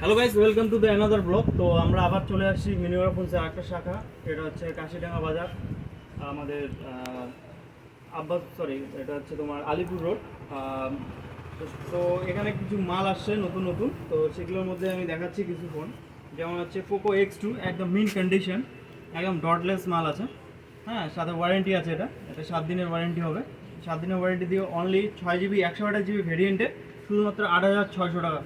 Hello guys welcome to the another blog তো আমরা আবার চলে আসছি মিনিমার ফোনসের একটা শাখা। এটা হচ্ছে কাশিডাঙ্গা বাজার, আমাদের আব্বাস সরি এটা হচ্ছে তোমার আলিপুর রোড। তো এখানে কিছু মাল আসছে নতুন নতুন। তো সেগুলোর মধ্যে আমি দেখাচ্ছি কিছু ফোন যেমন হচ্ছে পোকো এক্স টু একদম মিন কন্ডিশন একদম ডটলেস মাল আছে। হ্যাঁ সাথে ওয়ারেন্টি আছে এটা। এটা সাত দিনের ওয়ারেন্টি হবে। সাত দিনের ওয়ারেন্টি দিয়ে অনলি ছয় জিবি একশো আঠাশ জিবি ভেরিয়েন্টে শুধুমাত্র আট হাজার ছয়শো টাকা।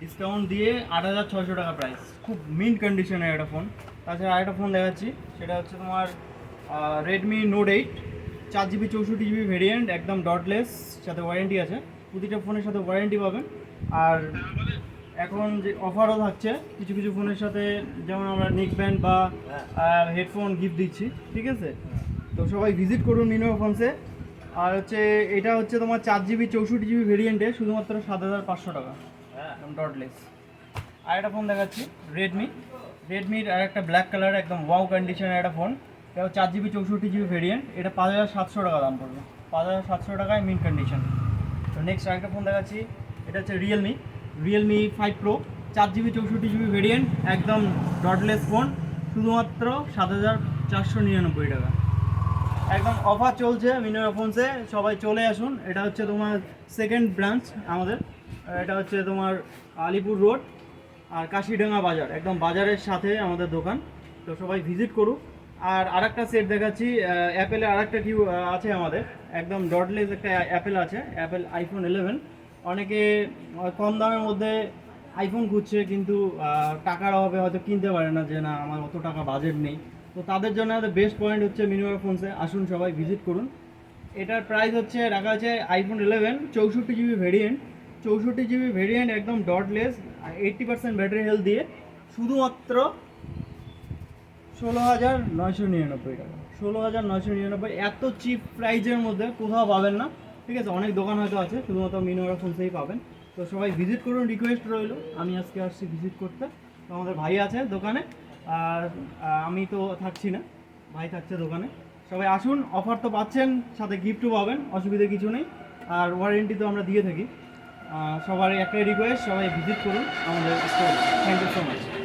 ডিসকাউন্ট দিয়ে আট হাজার ছয়শো টাকা প্রাইস খুব মিন কন্ডিশনের একটা ফোন তাছাড়া আরেকটা ফোন দেখাচ্ছি সেটা হচ্ছে তোমার রেডমি নোট এইট চার জিবি চৌষট্টি জিবি ভেরিয়েন্ট একদম ডটলেস সাথে ওয়ারেন্টি আছে। প্রতিটা ফোনের সাথে ওয়ারেন্টি পাবেন। আর এখন যে অফারও থাকছে কিছু কিছু ফোনের সাথে যেমন আমরা নেক ব্যান্ড বা হেডফোন গিফট দিচ্ছি ঠিক আছে? তো সবাই ভিজিট করুন মিনিমাম ফোনসে আর হচ্ছে এটা হচ্ছে তোমার চার জিবি চৌষট্টি জিবি ভেরিয়েন্টে শুধুমাত্র সাত হাজার পাঁচশো টাকা। একদম ডটলেস আর একটা ফোন দেখাচ্ছি রেডমি রেডমির আর একটা ব্ল্যাক কালার একদম ওয়াও কন্ডিশনের একটা ফোন এটা চার জিবি চৌষট্টি জিবি ভেরিয়েন্ট এটা পাঁচ হাজার সাতশো টাকা দাম পড়বে। পাঁচ হাজার সাতশো টাকায় মিন কন্ডিশন তো নেক্সট আরেকটা ফোন দেখাচ্ছি এটা হচ্ছে রিয়েলমি রিয়েলমি ফাইভ প্রো চার জিবি চৌষট্টি জিবি ভেরিয়েন্ট একদম ডটলেস ফোন শুধুমাত্র সাত হাজার চারশো নিরানব্বই টাকা। একদম অফার চলছে মিনিমাম ফোনসে সবাই চলে আসুন। এটা হচ্ছে তোমার সেকেন্ড ব্রাঞ্চ আমাদের। এটা হচ্ছে তোমার আলিপুর রোড আর কাশিডাঙ্গা বাজার। একদম বাজারের সাথে আমাদের দোকান। তো সবাই ভিজিট করুক। আর আরেকটা সেট দেখাচ্ছি অ্যাপেলের আরেকটা কিউ আছে আমাদের। একদম ডটলেস একটা অ্যাপেল আছে অ্যাপেল আইফোন ইলেভেন অনেকে কম দামের মধ্যে আইফোন খুঁজছে, কিন্তু টাকার অভাবে হয়তো কিনতে পারে না যে, না, আমার অত টাকা বাজেট নেই। তো তাদের জন্য আমাদের বেস্ট পয়েন্ট হচ্ছে মিনিমাম ফোনসে আসুন সবাই ভিজিট করুন। এটার প্রাইস হচ্ছে, রাখা আছে আইফোন ইলেভেন চৌষট্টি জিবি ভেরিয়েন্ট চৌষট্টি জিবি ভেরিয়েন্ট একদম dotless eighty percent battery health দিয়ে। শুধুমাত্র ষোলো হাজার নয়শো নিরানব্বই টাকা। ষোলো হাজার নয়শো নিরানব্বই, এত চিপ প্রাইজের মধ্যে কোথাও পাবেন না। ঠিক আছে, অনেক দোকান হয়তো আছে, শুধুমাত্র মিনোরা ফোনসেই পাবেন। তো সবাই ভিজিট করুন রিকোয়েস্ট রইল। আমি আজকে আসছি ভিজিট করতে। তো আমাদের ভাই আছে দোকানে। আর আমি তো থাকছি না, ভাই থাকছে দোকানে। সবাই আসুন অফার তো পাচ্ছেন, সাথে গিফটও পাবেন, অসুবিধা কিছু নেই। আর ওয়ারেন্টি তো আমরা দিয়ে থাকি। সবার একটাই রিকোয়েস্ট সবাই ভিজিট করুন আমাদের store thank you so much